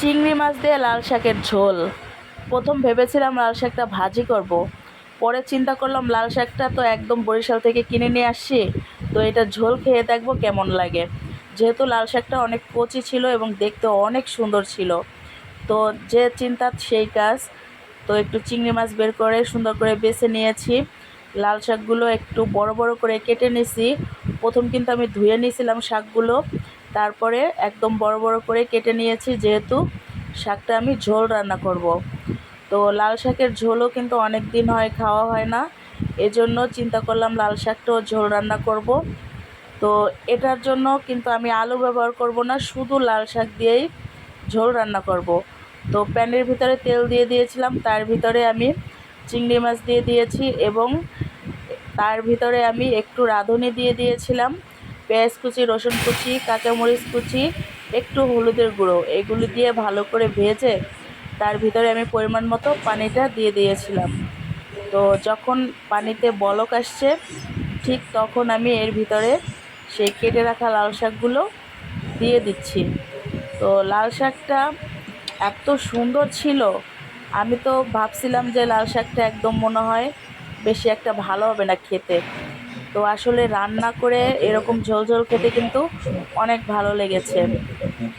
চিংড়ি মাছ দিয়ে লাল শাকের ঝোল। প্রথম ভেবেছিলাম লাল শাকটা ভাজি করব। পরে চিন্তা করলাম লাল শাকটা তো একদম বরিশাল থেকে কিনে নিয়ে আসছি, তো এটা ঝোল খেয়ে দেখব কেমন লাগে। যেহেতু লাল শাকটা অনেক কচি ছিল এবং দেখতে অনেক সুন্দর ছিল, তো যে চিন্তা সেই কাজ। তো একটু চিংড়ি মাছ বের করে সুন্দর করে বেছে নিয়েছি। লাল শাকগুলো একটু বড় বড় করে কেটে নিছি। প্রথম কিন্তু আমি ধুয়ে নিয়েছিলাম শাকগুলো। তারপরে একদম বড় বড় করে কেটে নিয়েছি যেহেতু শাকটা আমি ঝোল রান্না করব। তো লাল শাকের ঝোলও কিন্তু অনেক দিন হয়, খাওয়া হয় না এজন্য চিন্তা করলাম লাল শাকটাও ঝোল রান্না করব। তো এটার জন্য কিন্তু আমি আলু ব্যবহার করব না, শুধু লাল শাক দিয়েই ঝোল রান্না করব। তো প্যানের ভিতরে তেল দিয়ে দিয়েছিলাম, তার ভিতরে আমি চিংড়ি মাছ দিয়ে দিয়েছি এবং তার ভিতরে আমি একটু রাঁধুনি দিয়ে দিয়েছিলাম পেঁয়াজ কুচি, রসুন কুচি, কাঁচামরিচ কুচি, একটু হলুদের গুঁড়ো। এগুলি দিয়ে ভালো করে ভেজে তার ভিতরে আমি পরিমাণ মতো পানিটা দিয়ে দিয়েছিলাম। তো যখন পানিতে বলক আসছে, ঠিক তখন আমি এর ভিতরে সেই কেটে রাখা লাল শাকগুলো দিয়ে দিচ্ছি। তো লাল শাকটা এত সুন্দর ছিল, আমি তো ভাবছিলাম যে লাল শাকটা একদম মনে হয় বেশি একটা ভালো হবে না খেতে। তো আসলে রান্না করে এরকম ঝোল ঝোল খেতে কিন্তু অনেক ভালো লেগেছে।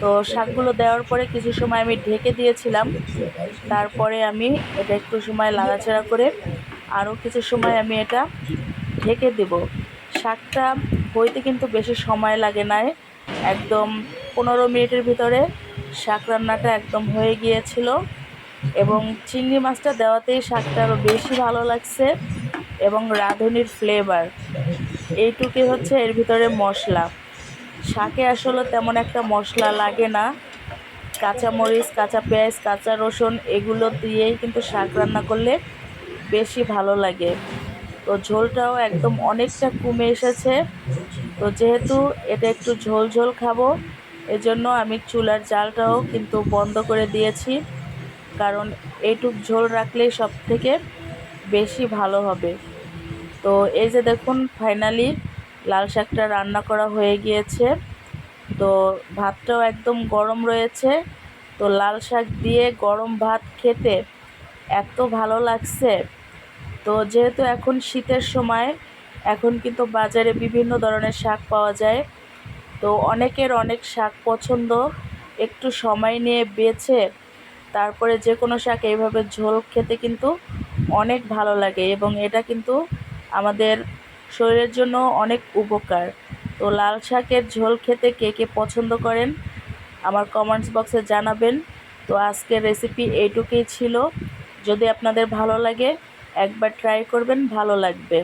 তো শাকগুলো দেওয়ার পরে কিছু সময় আমি ঢেকে দিয়েছিলাম। তারপরে আমি এটা একটু সময় লাড়াচাড়া করে আরও কিছু সময় আমি এটা ঢেকে দেব। শাকটা হইতে কিন্তু বেশি সময় লাগে না একদম পনেরো মিনিটের ভিতরে শাক রান্নাটা একদম হয়ে গিয়েছিল। এবং চিংড়ি মাছটা দেওয়াতেই শাকটা আরও বেশি ভালো লাগছে। এবং রাঁধুনির ফ্লেভার এইটুকুই হচ্ছে এর ভিতরে মশলা। শাকে আসলে তেমন একটা মশলা লাগে না। কাঁচা মরিচ কাঁচা পেঁয়াজ, কাঁচা রসুন, এগুলো দিয়েই কিন্তু শাক রান্না করলে বেশি ভালো লাগে। তো ঝোলটাও একদম অনেকটা কমে এসেছে। তো যেহেতু এটা একটু ঝোল ঝোল খাব, এজন্য আমি চুলার জালটাও কিন্তু বন্ধ করে দিয়েছি। কারণ এইটুক ঝোল রাখলেই সব থেকে বেশি ভালো হবে। তো এই যে দেখুন ফাইনালি লাল শাকটা রান্না করা হয়ে গিয়েছে। তো ভাতটাও একদম গরম রয়েছে। তো লাল শাক দিয়ে গরম ভাত খেতে এত ভালো লাগছে। তো যেহেতু এখন শীতের সময়, এখন কিন্তু বাজারে বিভিন্ন ধরনের শাক পাওয়া যায়। তো অনেকের অনেক শাক পছন্দ, একটু সময় নিয়ে বেছে, তারপরে যে কোনো শাক এইভাবে ঝোল খেতে কিন্তু অনেক ভালো লাগে এবং এটা কিন্তু আমাদের শরীরের জন্য অনেক উপকার। তো লাল শাকের ঝোল খেতে কে কে পছন্দ করেন, আমার কমেন্টস বক্সে জানাবেন। তো আজকের রেসিপি এইটুকুই ছিল। যদি আপনাদের ভালো লাগে, একবার ট্রাই করবেন, ভালো লাগবে।